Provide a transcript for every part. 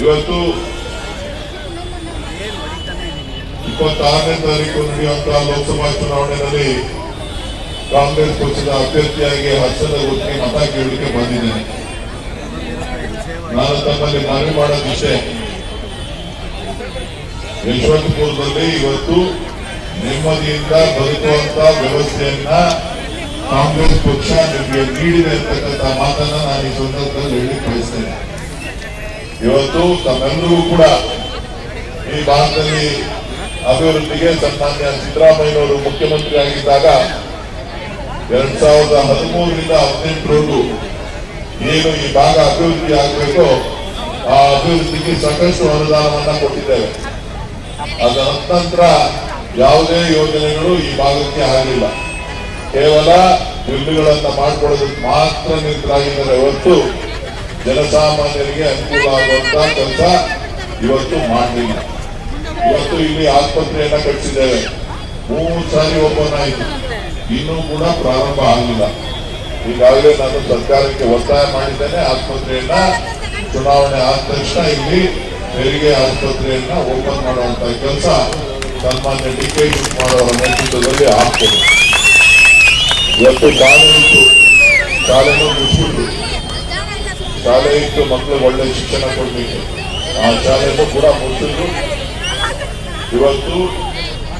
ಇವತ್ತು ಇಪ್ಪತ್ತಾರನೇ ತಾರೀಕು ನಡೆಯುವಂತಹ ಲೋಕಸಭಾ ಚುನಾವಣೆಯಲ್ಲಿ ಕಾಂಗ್ರೆಸ್ ಪಕ್ಷದ ಅಭ್ಯರ್ಥಿಯಾಗಿ ಹರ್ಷದ ಗುತ್ತಿಗೆ ಮತ ಕೇಳಲಿಕ್ಕೆ ಬಂದಿದ್ದೇನೆ ನಾನು ತಮ್ಮಲ್ಲಿ ಮನವಿ ಮಾಡೋದು ವಿಷಯ ಯಶವಂತಪುರದಲ್ಲಿ ಇವತ್ತು ನೆಮ್ಮದಿಯಿಂದ ಬದುಕುವಂತ ವ್ಯವಸ್ಥೆಯನ್ನ ಕಾಂಗ್ರೆಸ್ ಪಕ್ಷ ನಿಮಗೆ ನೀಡಿದೆ ಅಂತಕ್ಕಂಥ ಮಾತನ್ನ ನಾನು ಈ ಸಂದರ್ಭದಲ್ಲಿ ಹೇಳಿ ಬಯಸ್ತೇನೆ ಇವತ್ತು ತಮ್ಮೆಲ್ಲರಿಗೂ ಕೂಡ ಈ ಭಾಗದಲ್ಲಿ ಅಭಿವೃದ್ಧಿಗೆ ಸನ್ಮಾನ್ಯ ಸಿದ್ದರಾಮಯ್ಯನವರು ಮುಖ್ಯಮಂತ್ರಿ ಆಗಿದ್ದಾಗ ಎರಡ್ ಸಾವಿರದ ಹದಿಮೂರರಿಂದ ಹದಿನೆಂಟರವರೆಗೂ ಏನು ಈ ಭಾಗ ಅಭಿವೃದ್ಧಿ ಆಗಬೇಕು ಆ ಅಭಿವೃದ್ಧಿಗೆ ಸಾಕಷ್ಟು ಅನುದಾನವನ್ನ ಕೊಟ್ಟಿದ್ದೇವೆ. ಅದರ ನಂತರ ಯಾವುದೇ ಯೋಜನೆಗಳು ಈ ಭಾಗಕ್ಕೆ ಆಗಲಿಲ್ಲ ಕೇವಲ ಬಿಲ್ಲುಗಳನ್ನ ಮಾಡ್ಕೊಳ್ಳೋದಕ್ಕೆ ಮಾತ್ರ ನಿಂತರಾಗಿದ್ದಾರೆ. ಹೊರತು ಜನಸಾಮಾನ್ಯರಿಗೆ ಅನುಕೂಲ ಆಗುವಂತ ಕೆಲಸ ಇವತ್ತು ಮಾಡಲಿಲ್ಲ. ಇವತ್ತು ಇಲ್ಲಿ ಆಸ್ಪತ್ರೆಯನ್ನ ಕಟ್ಟಿಸಿದ್ದೇವೆ ಮೂರು ಸಾರಿ ಓಪನ್ ಆಯಿತು. ಇನ್ನೂ ಕೂಡ ಪ್ರಾರಂಭ ಆಗಲಿಲ್ಲ. ಈಗಾಗಲೇ ನಾನು ಸರ್ಕಾರಕ್ಕೆ ಒತ್ತಾಯ ಮಾಡಿದ್ದೇನೆ. ಆಸ್ಪತ್ರೆಯನ್ನ ಚುನಾವಣೆ ಆದ ತಕ್ಷಣ ಇಲ್ಲಿ ಹೆರಿಗೆ ಆಸ್ಪತ್ರೆಯನ್ನ ಓಪನ್ ಮಾಡುವಂತ ಕೆಲಸ ಸನ್ಮಾನ್ಯ ಡಿ ಕೆ ಶಿವಕುಮಾರ್ ನೇತೃತ್ವದಲ್ಲಿ ಆಗ್ತದೆ. ಇವತ್ತು ಕಾನೂನು ಕಾನೂನು ಮುಚ್ಚಿಟ್ಟು ಶಾಲೆ ಇಟ್ಟು ಮಕ್ಕಳಿಗೆ ಒಳ್ಳೆ ಶಿಕ್ಷಣ ಕೊಡಬೇಕು. ಆ ಶಾಲೆಗೂ ಕೂಡ ಮುಚ್ಚಿದ್ರು ಇವತ್ತು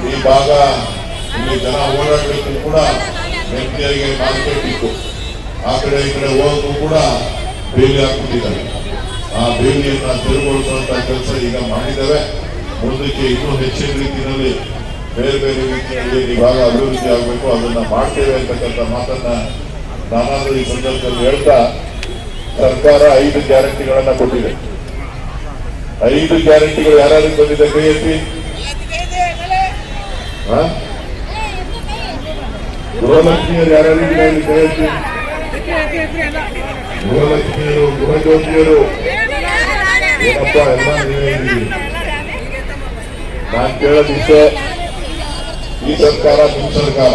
ಈ ಭಾಗ ಇಲ್ಲಿ ಜನ ಓಡಾಡಬೇಕು ಕೂಡ ನೆಮ್ಮದಿಯಾಗಿ ಮಾರ್ಕೆಟ್ ಇತ್ತು ಆ ಕಡೆ ಈ ಕಡೆ ಹೋಗೋದು ಕೂಡ ಬೇಲಿ ಹಾಕ್ಬಿಟ್ಟಿದ್ದಾರೆ. ಆ ಬೇಲಿಯನ್ನು ತೆರವುಗೊಳಿಸುವಂತ ಕೆಲಸ ಈಗ ಮಾಡಿದ್ದಾರೆ. ಮುಂದಕ್ಕೆ ಇನ್ನೂ ಹೆಚ್ಚಿನ ರೀತಿಯಲ್ಲಿ ಬೇರೆ ಬೇರೆ ರೀತಿಯಲ್ಲಿ ಇವಾಗ ಅಭಿವೃದ್ಧಿ ಆಗಬೇಕು. ಅದನ್ನ ಮಾಡ್ತೇವೆ ಅಂತಕ್ಕಂಥ ಮಾತನ್ನ ನಾನಾದ್ರೂ ಈ ಸಂದರ್ಭದಲ್ಲಿ ಹೇಳ್ತಾ ಸರ್ಕಾರ ಐದು ಗ್ಯಾರಂಟಿಗಳನ್ನ ಕೊಟ್ಟಿದೆ. ಐದು ಗ್ಯಾರಂಟಿಗಳು ಯಾರ್ಯಾರಿಗೆ ಬಂದಿದೆ ಕೈ ಎತ್ತಿ? ಗೃಹಲಕ್ಷ್ಮಿಯರು ಇಲ್ಲಿ ಕೈ ಎತ್ತಿ ಗೃಹಲಕ್ಷ್ಮಿಯರು ಗೃಹಜ್ಯೋತಿಯರು ಏನಪ್ಪ, ಎಲ್ಲ ನೀವೇ ಇದ್ದೀರಿ. ನಾನು ಕೇಳೋದಿಷ್ಟೇ ಈ ಸರ್ಕಾರ ನಿಮ್ಮ ಸರ್ಕಾರ,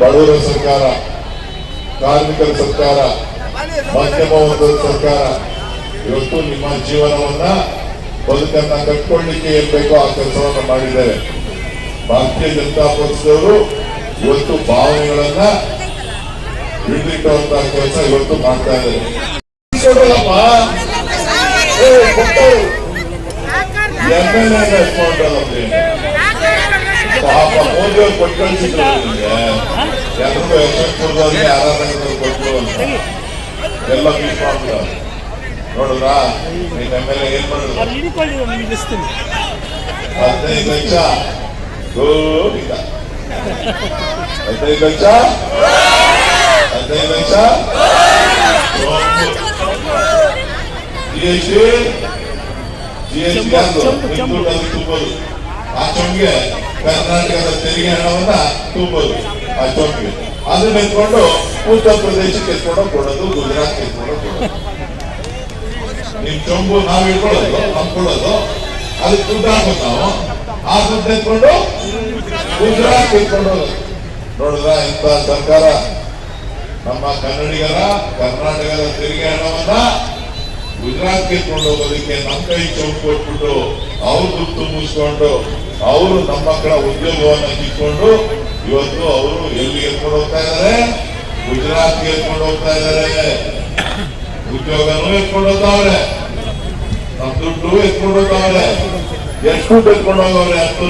ಬಡವರ ಸರ್ಕಾರ, ಕಾರ್ಮಿಕರ ಸರ್ಕಾರ ಮಧ್ಯಮ ಸರ್ಕಾರ ಇವತ್ತು ನಿಮ್ಮ ಜೀವನವನ್ನ ಬದುಕನ್ನ ಕಟ್ಕೊಳ್ಳಿಕ್ಕೆ ಏನ್ ಬೇಕೋ ಆ ಕೆಲಸವನ್ನ ಮಾಡಿದ್ದಾರೆ ಭಾರತೀಯ ಜನತಾ ಪಕ್ಷದವರು ಇವತ್ತು ಭಾವನೆಗಳನ್ನ ಹಿಡಿದಿಟ್ಟುವಂತಹ ಕೆಲಸ ಇವತ್ತು ಮಾಡ್ತಾ ಇದ್ದಾರೆ. ಎಂ ಎಲ್ ಎ ರೆಸ್ಪಾಂಡಲ್ಲಪ್ಪ ಪಾಪ ಮೋದಿ ಕೊಟ್ಟು ಕಳಿಸಿದ್ರು ಎಲ್ರಿಗೂ ಯಶವಂತಪುರದವ್ರಿಗೆ ಆರಾಧನೆಗಳು ಕೊಟ್ಟರು ಅಂತ. ಎಲ್ಲ ಮಾಡ್ಬಿಡ ನೋಡಿದ್ರಾ? ನಿಮ್ಮ ಎಂ ಎಲ್ ಎ ಏನ್ ಮಾಡಿದ್ರು ಹದಿನೈದು ಲಕ್ಷ ಗೋವಿಂದ ಹದಿನೈದು ಲಕ್ಷ ಹದಿನೈದು lakh G S T G S T ಅದು. ನಿಮ್ಮ ದುಡ್ಡಲ್ಲಿ ತುಂಬೋದು ಆ ಕರ್ನಾಟಕದ ತೆರಿಗೆ ಹಣವನ್ನ ತುಂಬೋದು ಆ ಚೊಂಬಿಗೆ. ಅದನ್ನ ಎತ್ಕೊಂಡು ಉತ್ತರ ಪ್ರದೇಶಕ್ಕೆ ಎತ್ಕೊಂಡು ಕೊಡೋದು ಗುಜರಾತ್ ಎತ್ಕೊಂಡು ಕೊಡೋದು ನಿಮ್ ನಾವು ಇಟ್ಕೊಳ್ಳೋದು ಹಂಕೊಳ್ಳೋದು ಅದಕ್ಕೆ ದುಡ್ಡು ಹಾಕೋದು ನಾವು. ಆ ದುಡ್ಡು ಎತ್ಕೊಂಡು ಗುಜರಾತ್ ಹೋಗೋದು. ನೋಡಿದ್ರ, ಇಂಥ ಸರ್ಕಾರ ನಮ್ಮ ಕನ್ನಡಿಗರ, ಕರ್ನಾಟಕದ ತೆರಿಗೆ ಹಣವನ್ನ ಗುಜರಾತ್ಗೆ ಎತ್ಕೊಂಡು ಹೋಗೋದಕ್ಕೆ ನಮ್ಮ ಕೈ ಚೌಕ್ ಕೊಟ್ಬಿಟ್ಟು ಅವ್ರ ದುಡ್ಡು ತುಂಬಿಸ್ಕೊಂಡು ಅವರು ನಮ್ಮ ಮಕ್ಕಳ ಉದ್ಯೋಗವನ್ನ ಕಿತ್ಕೊಂಡು ಇವತ್ತು ಅವರು ಎಲ್ಲಿ ಎತ್ಕೊಂಡು ಹೋಗ್ತಾ ಇದ್ದಾರೆ? ಗುಜರಾತ್ಗೆ ಎತ್ಕೊಂಡು ಹೋಗ್ತಾ ಇದ್ದಾರೆ. ಉದ್ಯೋಗನೂ ಎತ್ಕೊಂಡು ಹೋಗ್ತಾವ್ರೆ ದುಡ್ಡು ಎತ್ಕೊಂಡು ಹೋಗ್ತಾವ್ರೆ. ಎಷ್ಟು ದುಡ್ಡು ಎತ್ಕೊಂಡು ಹೋಗವ್ರೆ ಹತ್ತು